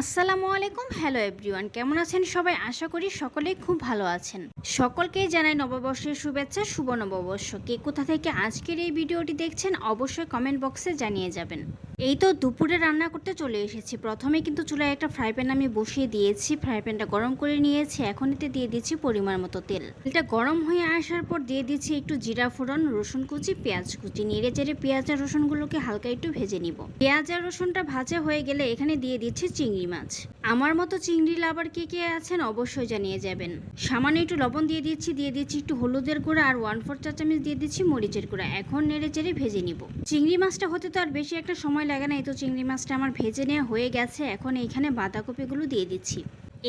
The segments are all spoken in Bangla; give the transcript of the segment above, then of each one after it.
আসসালামু আলাইকুম, হ্যালো এভরিওয়ান। কেমন আছেন সবাই? আশা করি সকলেই খুব ভালো আছেন। সকলকেই জানাই নববর্ষের শুভেচ্ছা, শুভ নববর্ষ। কে কোথা থেকে আজকের এই ভিডিওটি দেখছেন অবশ্যই কমেন্ট বক্সে জানিয়ে যাবেন। এই তো দুপুরে রান্না করতে চলে এসেছি। প্রথমে কিন্তু চুলায় একটা ফ্রাই প্যান আমি বসিয়ে দিয়েছি। ফ্রাই প্যানটা গরম করে নিয়েছি। এখন এতে দিয়ে দিচ্ছি পরিমাণ মতো তেল। তেলটা গরম হয়ে আসার পর দিয়ে দিচ্ছি একটু জিরা ফোড়ন, রসুন কুচি, পেঁয়াজ কুচি। নেড়ে চেড়ে পেঁয়াজ আর রসুনগুলোকে হালকা একটু ভেজে নিব। পেঁয়াজ আর রসুনটা ভাজা হয়ে গেলে এখানে দিয়ে দিচ্ছি চিংড়ি মাছ। আমার মতো চিংড়ি লাভার কে কে আছেন অবশ্যই জানিয়ে যাবেন। সামান্য একটু লবণ দিয়ে দিচ্ছি দিয়ে দিচ্ছি একটু হলুদের গুঁড়া আর ওয়ান ফোর চা চামচ দিয়ে দিচ্ছি মরিচের গুঁড়া। এখন নেড়ে চেড়ে ভেজে নিব। চিংড়ি মাছটা হতে তো আর বেশি একটা সময় লাগে না, এই তো চিংড়ি মাছটা আমার ভেজে নেওয়া হয়ে গেছে, এখন এইখানে বাঁধাকপিগুলো দিয়ে দিচ্ছি।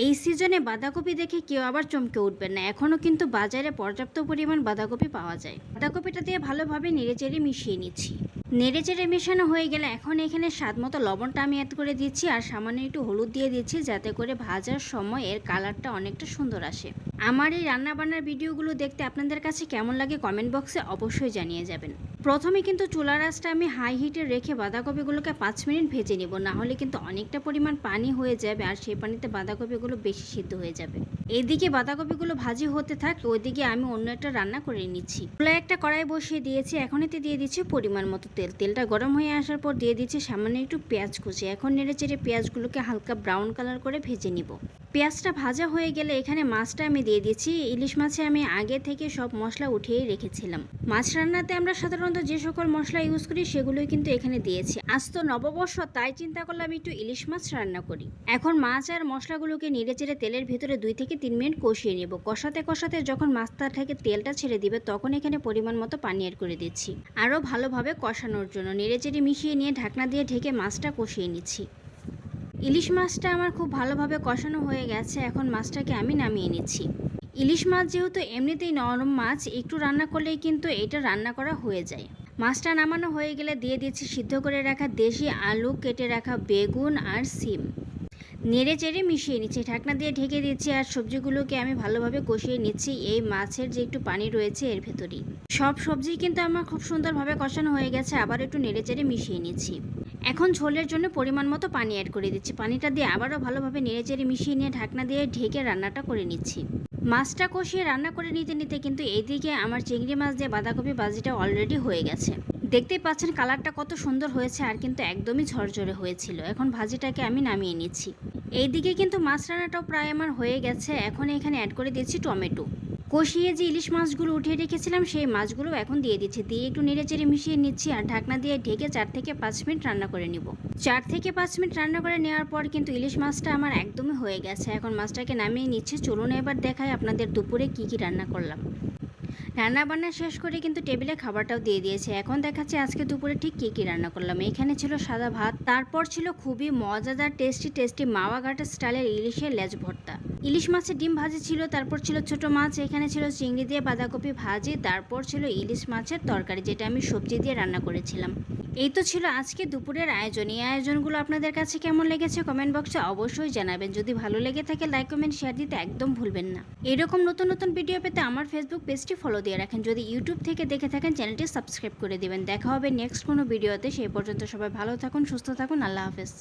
এই সিজনে বাঁধাকপি দেখে কেউ আবার চমকে উঠবেন না এখনও কিন্তু বাজারে পর্যাপ্ত পরিমাণ বাঁধাকপি পাওয়া যায়। বাঁধাকপিটা দিয়ে ভালোভাবে নেড়েচেড়ে মিশিয়ে নিচ্ছি। নেড়েচেড়ে মেশানো হয়ে গেলে এখন এখানে স্বাদ মতো লবণটা আমি অ্যাড করে দিচ্ছি আর সামান্য একটু হলুদ দিয়ে দিচ্ছি যাতে করে ভাজার সময় এর কালারটা অনেকটা সুন্দর আসে। আমার এই রান্নাবান্নার ভিডিওগুলো দেখতে আপনাদের কাছে কেমন লাগে কমেন্ট বক্সে অবশ্যই জানিয়ে যাবেন। প্রথমে কিন্তু চুলার আঁচটা আমি হাই হিটে রেখে বাঁধাকপিগুলোকে পাঁচ মিনিট ভেজে নিব। না হলে কিন্তু অনেকটা পরিমাণ পানি হয়ে যাবে আর সেই পানিতে বাঁধাকপিগুলো বেশি সিদ্ধ হয়ে যাবে। এদিকে বাঁধাকপিগুলো ভাজি হতে থাক, ওইদিকে আমি অন্য একটা রান্না করে নিচ্ছি। চুলায় একটা কড়াই বসিয়ে দিয়েছি, এখন এতে দিয়ে দিচ্ছি পরিমাণ মতো তেল। তেলটা গরম হয়ে আসার পর দিয়ে দিচ্ছি সামান্য একটু পেঁয়াজ কুচি। এখন নেড়ে চেড়ে পেঁয়াজগুলোকে হালকা ব্রাউন কালার করে ভেজে নিব। পেঁয়াজটা ভাজা হয়ে গেলে এখানে মাছটা আমি দিয়ে দিচ্ছি ইলিশ মাছে আমি আগে থেকে সব মশলা উঠিয়ে রেখেছিলাম। মাছ রান্নাতে আমরা সাধারণত যে সকল মশলা ইউজ করি, সেগুলোই কিন্তু এখানে দিয়েছি। আজ তো নববর্ষ, তাই চিন্তা করলাম একটু ইলিশ মাছ রান্না করি। এখন মাছ আর মশলাগুলোকে নেড়ে চেড়ে তেলের ভিতরে দুই থেকে তিন মিনিট কষিয়ে নেব। কষাতে কষাতে যখন মাছটা থেকে তেলটা ছেড়ে দিবে, তখন এখানে পরিমাণ মতো পানি অ্যাড করে দিচ্ছি। আরও ভালোভাবে কষানোর জন্য নেড়ে চেড়ে মিশিয়ে নিয়ে ঢাকনা দিয়ে ঢেকে মাছটা কষিয়ে নিচ্ছি। ইলিশ মাছটা আমার খুব ভালোভাবে কষানো হয়ে গেছে, এখন মাছটাকে আমি নামিয়ে নিচ্ছি। ইলিশ মাছ যেহেতু এমনিতেই নরম মাছ, একটু রান্না করলেই কিন্তু এটা রান্না করা হয়ে যায়। মাছটা নামানো হয়ে গেলে দিয়ে দিচ্ছি সিদ্ধ করে রাখা দেশি আলু, কেটে রাখা বেগুন আর সিম। নেড়ে চেড়ে মিশিয়ে নিচ্ছি, ঢাকনা দিয়ে ঢেকে দিচ্ছি আর সবজিগুলোকে আমি ভালোভাবে কষিয়ে নিচ্ছি, এই মাছের যে একটু পানি রয়েছে এর ভেতরেই। সব সবজি কিন্তু আমার খুব সুন্দরভাবে কষানো হয়ে গেছে, আবার একটু নেড়ে চেড়ে মিশিয়ে নিচ্ছি। এখন ঝোলের জন্য পরিমাণ মতো পানি অ্যাড করে দিচ্ছি। পানিটা দিয়ে আবারও ভালোভাবে নেড়েচেড়ে মিশিয়ে নিয়ে ঢাকনা দিয়ে ঢেকে রান্নাটা করে নিচ্ছি। মাছটা কষিয়ে রান্না করে নিতে নিতে কিন্তু এইদিকে আমার চিংড়ি মাছ দিয়ে বাঁধাকপি বাজিটা অলরেডি হয়ে গেছে। দেখতেই পাচ্ছেন কালারটা কত সুন্দর হয়েছে আর কিন্তু একদমই ঝরঝরে হয়েছিল। এখন ভাজিটাকে আমি নামিয়ে নিচ্ছি। এইদিকে কিন্তু মাছ রান্নাটাও প্রায় আমার হয়ে গেছে। এখন এখানে অ্যাড করে দিচ্ছি টমেটো। কষিয়ে যে ইলিশ মাছগুলো উঠিয়ে রেখেছিলাম, সেই মাছগুলো এখন দিয়ে দিচ্ছি। দিয়ে একটু নেড়ে চেড়ে মিশিয়ে নিচ্ছি আর ঢাকনা দিয়ে ঢেকে চার থেকে পাঁচ মিনিট রান্না করে নিব। চার থেকে পাঁচ মিনিট রান্না করে নেওয়ার পর কিন্তু ইলিশ মাছটা আমার একদমই হয়ে গেছে। এখন মাছটাকে নামিয়ে নিচ্ছি। চলুন এবার দেখাই আপনাদের দুপুরে কি কি রান্না করলাম। রান্না বান্না শেষ করে কিন্তু টেবিলে খাবারটাও দিয়ে দিয়েছে। এখন দেখাচ্ছে আজকে দুপুরে ঠিক কী কী রান্না করলাম। এখানে ছিল সাদা ভাত, তারপর ছিল খুবই মজাদার টেস্টি টেস্টি মাওয়া ঘাটা স্টাইলের ইলিশের লেজ ভর্তা। ইলিশ মাছের ডিম ভাজি ছিল, তারপর ছিল ছোট মাছ, এখানে ছিল চিংড়ি দিয়ে বাঁধাকপি ভাজি, তারপর ছিল ইলিশ মাছের তরকারি, যেটা আমি সবজি দিয়ে রান্না করেছিলাম। এই তো ছিল আজকে দুপুরের আয়োজন। এই আয়োজনগুলো আপনাদের কাছে কেমন লেগেছে কমেন্ট বক্সে অবশ্যই জানাবেন। যদি ভালো লেগে থাকে, লাইক, কমেন্ট শেয়ার দিতে একদম ভুলবেন না। এরকম নতুন নতুন ভিডিও পেতে আমার ফেসবুক পেজটি ফলো দিয়ে রাখেন। যদি ইউটিউব থেকে দেখে থাকেন, চ্যানেলটি সাবস্ক্রাইব করে দেবেন। দেখা হবে নেক্সট কোনো ভিডিওতে। সেই পর্যন্ত সবাই ভালো থাকুন, সুস্থ থাকুন। আল্লাহ হাফেজ।